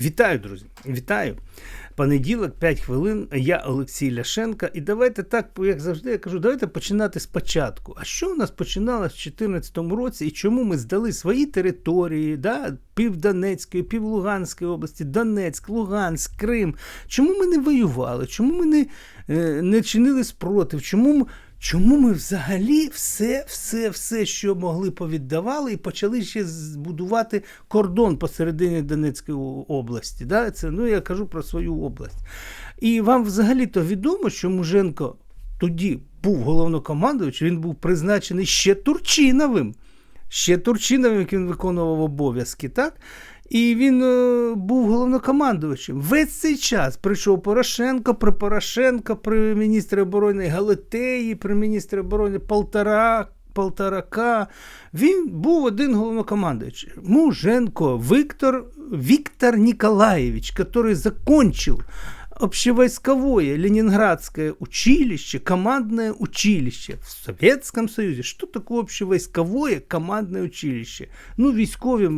Вітаю, друзі! Вітаю! Понеділок, 5 хвилин. Я Олексій Ляшенко. І давайте так, як завжди, я кажу, давайте починати спочатку. А що у нас починалось в 2014 році і чому ми здали свої території, да, пів Донецької, області, Донецьк, Луганськ, Крим? Чому ми не воювали? Чому ми не, е, не чинили спротив? Чому ми. Чому ми взагалі все, все, все, що могли, повіддавали, і почали ще збудувати кордон посередині Донецької області? Да? Це, ну, я кажу про свою область. І вам взагалі-то відомо, що Муженко тоді був головнокомандуючим, він був призначений ще Турчиновим. Ще Турчиновим, як він виконував обов'язки, так? І він е, був головнокомандувачем. Весь цей час прийшов Порошенко, при Порошенко, при міністрі оборони Галатеї, при міністрі оборони Полтора, Полторака. Він був один головнокомандуючий. Муженко Віктор Віктор Ніколаєвич, який закончив общевойсковое Ленинградское училище, командное училище в Советском Союзе. Що таке общевойсковое командне училище? Ну, військові,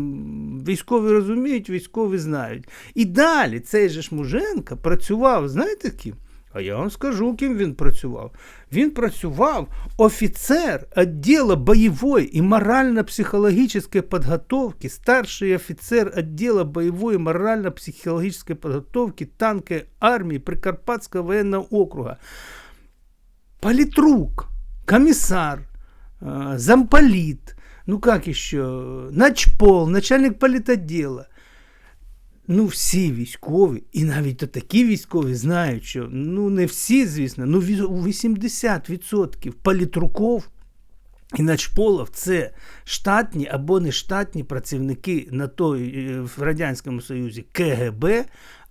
військові розуміють, військові знають. І далі цей же ж працював, знаєте ким? А я вам скажу, ким він працював. Він працював офіцер відділу бойової і морально-психологічної підготовки, старший офіцер відділу бойової морально-психологічної підготовки танки армії Прикарпатського воєнного округа. Политрук, комиссар, замполит, ну как еще, начпол, начальник политотдела ну всі військові, і навіть то такі військові знають, що ну не всі, звісно, ну 80% палітруков і начполов це штатні або нештатні працівники на той е, в Радянському Союзі КГБ,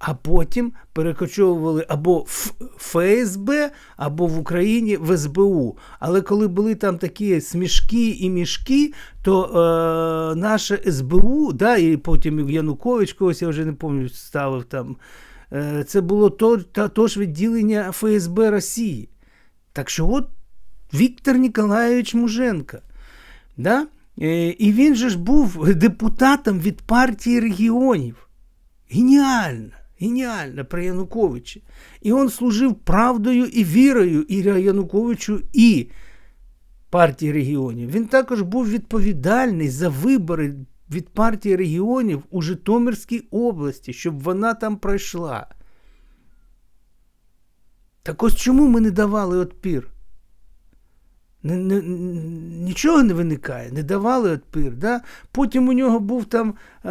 а потім перекочовували або в ФСБ, або в Україні в СБУ. Але коли були там такі смішки і мішки, то е, наше СБУ, да, і потім Янукович, когось я вже не пам'ятаю, ставив там. Е, це було то, то, то ж відділення ФСБ Росії. Так що от Віктор Ніколаєвич Муженко. Да? Е, і він же ж був депутатом від партії регіонів. Геніально, геніально при Януковичі. І він служив правдою і вірою і Януковичу, і партії регіонів. Він також був відповідальний за вибори від партії регіонів у Житомирській області, щоб вона там пройшла. Так ось чому ми не давали отпір? Нічого не виникає, не давали отпир. Да? Потім у нього був там е,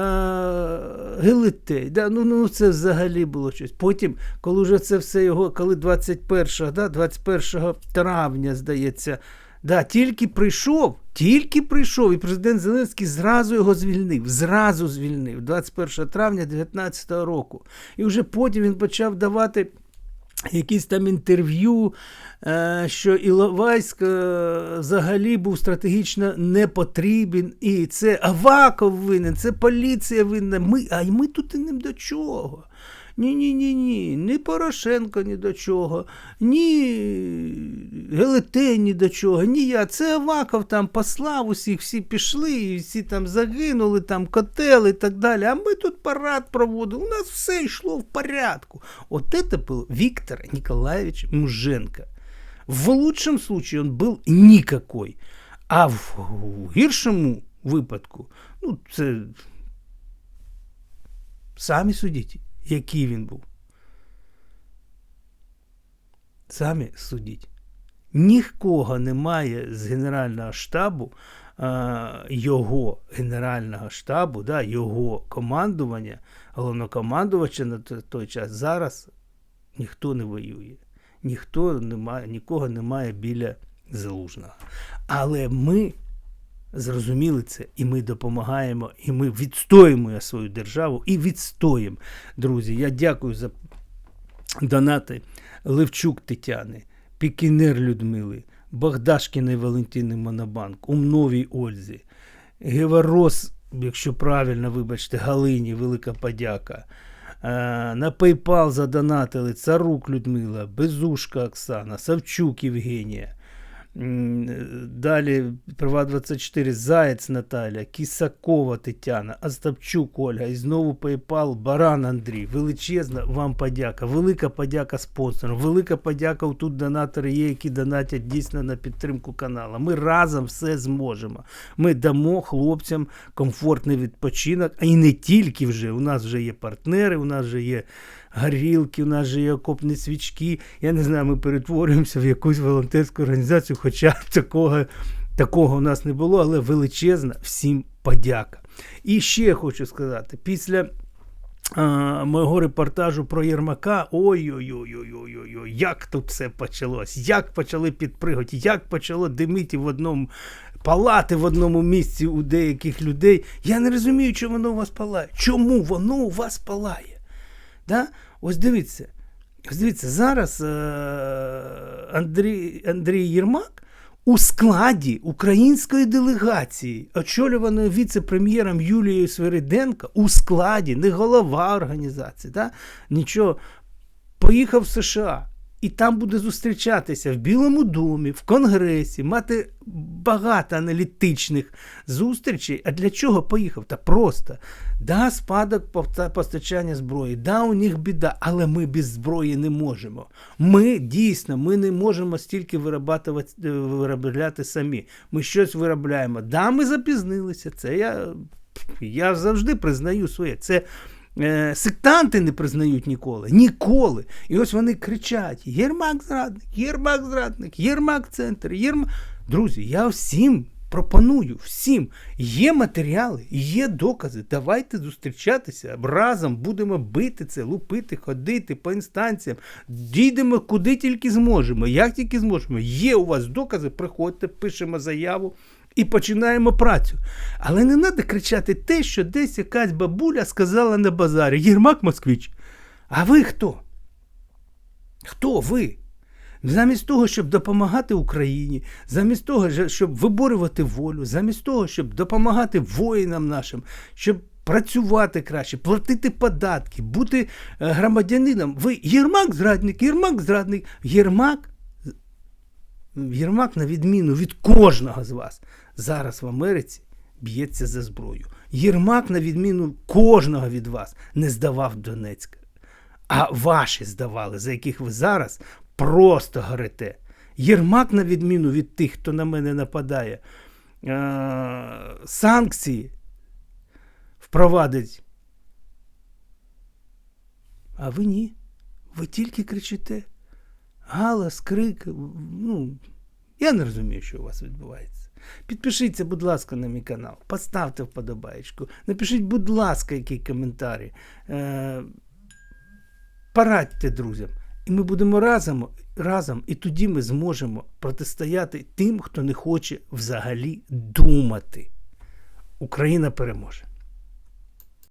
Гелетей. Да? Ну, ну, Це взагалі було щось. Потім, коли вже це все його, коли 21 да, 21 травня, здається, да, тільки прийшов, тільки прийшов, і президент Зеленський зразу його звільнив, зразу звільнив 21 травня 2019 року. І вже потім він почав давати якісь там інтерв'ю, е, що Іловайськ е, взагалі був стратегічно не потрібен, і це Аваков винен, це поліція винна. Ми, А й ми тут і не до чого. Ні-ні, ні, ні, ні Порошенко ні до чого, ні Гелетей ні до чого, ні я. Це Аваков там послав усіх, всі пішли, і всі там загинули, там котел і так далі. А ми тут парад проводили. У нас все йшло в порядку. От це був Віктор Ніколаєвич Муженко. В лучшем случае он был никакой. А в гіршому випадку, ну, це самі судіть який він був. Самі судіть. Нікого немає з Генерального штабу, його Генерального штабу, да, його командування, головнокомандувача на той час зараз ніхто не воює. Ніхто немає, Нікого немає біля залужного. Але ми зрозуміли це, і ми допомагаємо, і ми відстоїмо свою державу і відстоїмо. Друзі, я дякую за донати Левчук Тетяни, Пікінер Людмили, Богдашкіної Валентини Монобанк, Умновій Ользі, Геварос, якщо правильно, вибачте, Галині, велика подяка. На PayPal задонатили Царук Людмила, Безушка Оксана, Савчук Євгенія. Далі Приват 24 Заєць Наталя, Кісакова Тетяна, Остапчук Ольга і знову PayPal Баран Андрій. Величезна вам подяка. Велика подяка спонсорам. Велика подяка. Тут донатори є, які донатять дійсно на підтримку каналу. Ми разом все зможемо. Ми дамо хлопцям комфортний відпочинок, а і не тільки вже. У нас вже є партнери, у нас вже є горілки, у нас же є окопні свічки. Я не знаю, ми перетворюємося в якусь волонтерську організацію, хоча такого, такого у нас не було, але величезна всім подяка. І ще хочу сказати, після. Мого репортажу про Єрмака. Ой-ой-ой-ой-ой-ой, як тут все почалось, як почали підпригати, як почало димити в одному палати в одному місці у деяких людей. Я не розумію, чому воно у вас палає. Чому воно у вас палає? Да? Ось дивіться. Ось дивіться, зараз е- Андрій, Андрій Єрмак у складі української делегації, очолюваної віце-прем'єром Юлією Свириденко, у складі, не голова організації, да? нічого, поїхав в США. І там буде зустрічатися в Білому домі, в Конгресі, мати багато аналітичних зустрічей. А для чого поїхав? Та просто да, спадок постачання зброї, да, у них біда, але ми без зброї не можемо. Ми дійсно ми не можемо стільки виробляти, виробляти самі. Ми щось виробляємо. Да, ми запізнилися. Це я, я завжди признаю своє. Це е, сектанти не признають ніколи. Ніколи. І ось вони кричать: Єрмак зрадник, Єрмак зрадник, Єрмак центр, Єрмак. Друзі, я всім пропоную, всім. Є матеріали, є докази. Давайте зустрічатися разом, будемо бити це, лупити, ходити по інстанціям. Дійдемо куди тільки зможемо, як тільки зможемо. Є у вас докази, приходьте, пишемо заяву. І починаємо працю. Але не треба кричати те, що десь якась бабуля сказала на базарі Єрмак Москвич. А ви хто? Хто ви? Замість того, щоб допомагати Україні, замість того, щоб виборювати волю, замість того, щоб допомагати воїнам нашим, щоб працювати краще, платити податки, бути е, громадянином. Ви Єрмак зрадник, Єрмак зрадник, Єрмак Єрмак, на відміну від кожного з вас, зараз в Америці б'ється за зброю. Єрмак, на відміну кожного від вас, не здавав Донецьк. А ваші здавали, за яких ви зараз просто горите. Єрмак, на відміну від тих, хто на мене нападає, е- санкції впровадить. А ви ні. Ви тільки кричите. Галас, крик. Ну, я не розумію, що у вас відбувається. Підпишіться, будь ласка, на мій канал, поставте вподобаєчку, напишіть, будь ласка, який коментарі. Е, порадьте друзям. І ми будемо разом, разом, і тоді ми зможемо протистояти тим, хто не хоче взагалі думати. Україна переможе.